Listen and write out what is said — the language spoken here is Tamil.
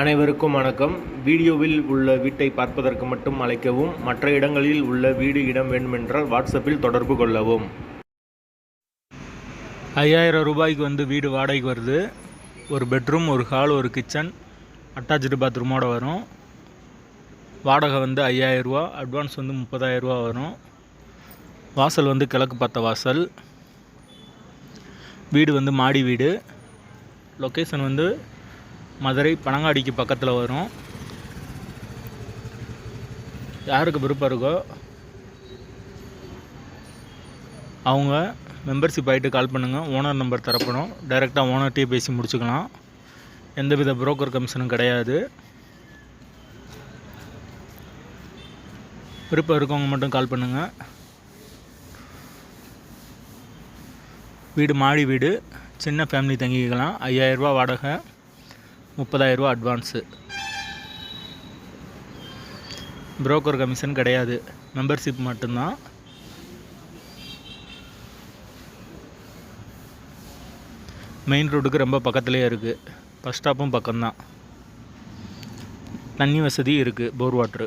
அனைவருக்கும் வணக்கம். வீடியோவில் உள்ள வீட்டை பார்ப்பதற்கு மட்டும் அழைக்கவும் மற்ற இடங்களில் உள்ள வீடு இடம் வேண்டுமென்றால் வாட்ஸ்அப்பில் தொடர்பு கொள்ளவும். ஐயாயிரம் ரூபாய்க்கு வந்து வீடு வாடகைக்கு வருது. ஒரு பெட்ரூம் ஒரு ஹால் ஒரு கிச்சன் அட்டாச்சு பாத்ரூமோட வரும். வாடகை வந்து ஐயாயிரரூவா அட்வான்ஸ் வந்து முப்பதாயிரரூவா வரும். வாசல் வந்து கிழக்கு பார்த்த வாசல். வீடு வந்து மாடி வீடு. லொக்கேஷன் வந்து மதுரை பனங்காடிக்கு பக்கத்தில் வரும். யாருக்கு விருப்பம் இருக்கோ அவங்க மெம்பர்ஷிப் ஆகிட்டு கால் பண்ணுங்கள் ஓனர் நம்பர் தரப்படும். டைரெக்டாக ஓனர்கிட்டயே பேசி முடிச்சுக்கலாம். எந்தவித புரோக்கர் கமிஷனும் கிடையாது. விருப்பம் இருக்கவங்க மட்டும் கால் பண்ணுங்கள் வீடு மாடி வீடு சின்ன ஃபேமிலி தங்கிக்கலாம். ஐயாயிரரூபா வாடகை. முப்பதாயிரரூவா அட்வான்ஸு புரோக்கர் கமிஷன் கிடையாது. மெம்பர்ஷிப் மட்டும்தான். மெயின் ரோடுக்கு ரொம்ப பக்கத்துலேயே இருக்குது பஸ் ஸ்டாப்பும் பக்கம்தான். தண்ணி வசதி இருக்குது போர் வாட்ரு